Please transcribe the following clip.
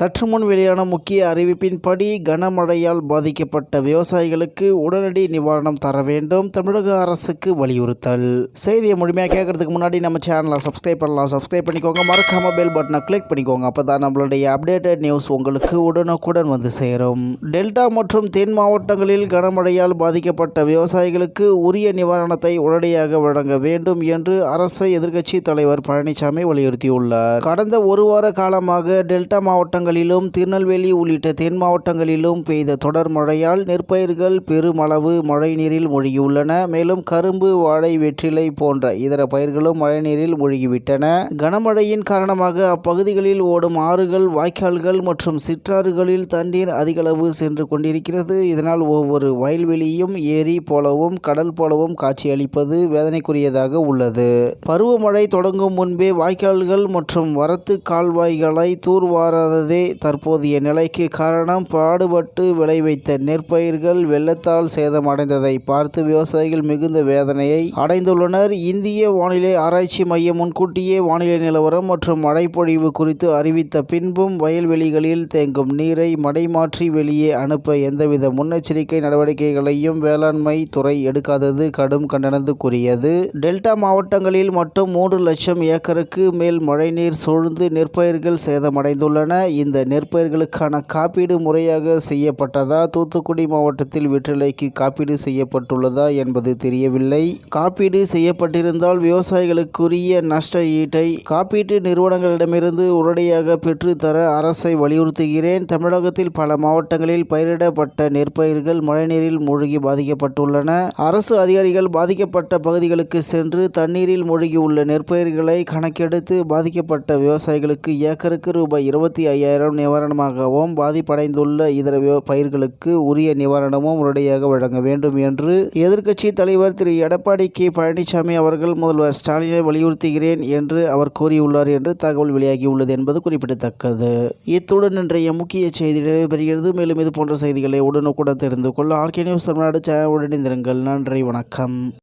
சற்று முன் வெளியான முக்கிய அறிவிப்பின்படி கனமழையால் பாதிக்கப்பட்ட விவசாயிகளுக்கு உடனடி நிவாரணம் தர வேண்டும் தமிழக அரசுக்கு வலியுறுத்தல். செய்தியை முழுமையாக கேட்கறதுக்கு முன்னாடி நம்ம சேனலை சப்ஸ்கிரைப் பண்ணலாம். சப்ஸ்கிரைப் பண்ணிக்கோங்க. மறக்காம பெல் பட்டனை கிளிக் பண்ணிக்கோங்க. அப்போ தான் நம்மளுடைய அப்டேட்டட் நியூஸ் உங்களுக்கு உடனுக்குடன் வந்து சேரும். டெல்டா மற்றும் தென் மாவட்டங்களில் கனமழையால் பாதிக்கப்பட்ட விவசாயிகளுக்கு உரிய நிவாரணத்தை உடனடியாக வழங்க வேண்டும் என்று அரசை எதிர்க்கட்சி தலைவர் பழனிசாமி வலியுறுத்தியுள்ளார். கடந்த ஒரு வார காலமாக டெல்டா மாவட்டங்கள் மாவட்டங்களிலும் திருநெல்வேலி உள்ளிட்ட தென் மாவட்டங்களிலும் பெய்த தொடர் மழையால் நெற்பயிர்கள் பெருமளவு மழைநீரில் மூழ்கியுள்ளன. மேலும் கரும்பு வாழை வெற்றிலை போன்ற இதர பயிர்களும் மழைநீரில் மூழ்கிவிட்டன. கனமழையின் காரணமாக அப்பகுதிகளில் ஓடும் ஆறுகள் வாய்க்கால்கள் மற்றும் சிற்றாறுகளில் தண்ணீர் அதிகளவு சென்று கொண்டிருக்கிறது. இதனால் ஒவ்வொரு வயல்வெளியும் ஏரி போலவும் கடல் போலவும் காட்சியளிப்பது வேதனைக்குரியதாக உள்ளது. பருவமழை தொடங்கும் முன்பே வாய்க்கால்கள் மற்றும் வரத்து கால்வாய்களை தூர்வாராததே தற்போதைய நிலைக்கு காரணம் பாடுபட்டு விளைவித்த நெற்பயிர்கள் வெள்ளத்தால் சேதமடைந்ததை பார்த்து விவசாயிகள் மிகுந்த வேதனையை அடைந்துள்ளனர். இந்திய வானிலை ஆராய்ச்சி மையம் முன்கூட்டியே வானிலை நிலவரம் மற்றும் மழைப்பொழிவு குறித்து அறிவித்த பின்பும் வயல்வெளிகளில் தேங்கும் நீரை மடைமாற்றி வெளியே அனுப்ப எந்தவித முன்னெச்சரிக்கை நடவடிக்கைகளையும் வேளாண்மை துறை எடுக்காதது கடும் கண்டனத்துக்குரியது. டெல்டா மாவட்டங்களில் மட்டும் மூன்று லட்சம் ஏக்கருக்கு மேல் மழைநீர் சூழ்ந்து நெற்பயிர்கள் சேதமடைந்துள்ளன. இந்த நெற்பயிர்களுக்கான காப்பீடு முறையாக செய்யப்பட்டதா? தூத்துக்குடி மாவட்டத்தில் வெற்றிலைக்கு காப்பீடு செய்யப்பட்டுள்ளதா என்பது தெரியவில்லை. காப்பீடு செய்யப்பட்டிருந்தால் விவசாயிகளுக்குரிய நஷ்ட ஈட்டை காப்பீட்டு நிறுவனங்களிடமிருந்து உடனடியாக பெற்றுத்தர அரசை வலியுறுத்துகிறேன். தமிழகத்தில் பல மாவட்டங்களில் பயிரிடப்பட்ட நெற்பயிர்கள் மழைநீரில் மூழ்கி பாதிக்கப்பட்டுள்ளன. அரசு அதிகாரிகள் பாதிக்கப்பட்ட பகுதிகளுக்கு சென்று தண்ணீரில் மூழ்கியுள்ள நெற்பயிர்களை கணக்கெடுத்து பாதிக்கப்பட்ட விவசாயிகளுக்கு ஏக்கருக்கு ரூபாய் இருபத்தி ஐயாயிரம் நிவாரணமாகவும் பாதிப்படைந்துள்ள இதர பயிர்களுக்கு உரிய நிவாரணமும் உடனடியாக வழங்க வேண்டும் என்று எதிர்க்கட்சி தலைவர் திரு. எடப்பாடி கே. பழனிசாமி அவர்கள் முதல்வர் ஸ்டாலினை வலியுறுத்துகிறேன் என்று அவர் கூறியுள்ளார் என்று தகவல் வெளியாகியுள்ளது என்பது குறிப்பிடத்தக்கது. இத்துடன் இன்றைய முக்கிய செய்தி நிறைவு பெறுகிறது மேலும் இது போன்ற செய்திகளை உடனுக்குடன் தெரிந்து கொள்ள ஆர்கே நியூஸ் தமிழ்நாடு சேனலுடன் இணைந்திருங்கள். நன்றி வணக்கம்.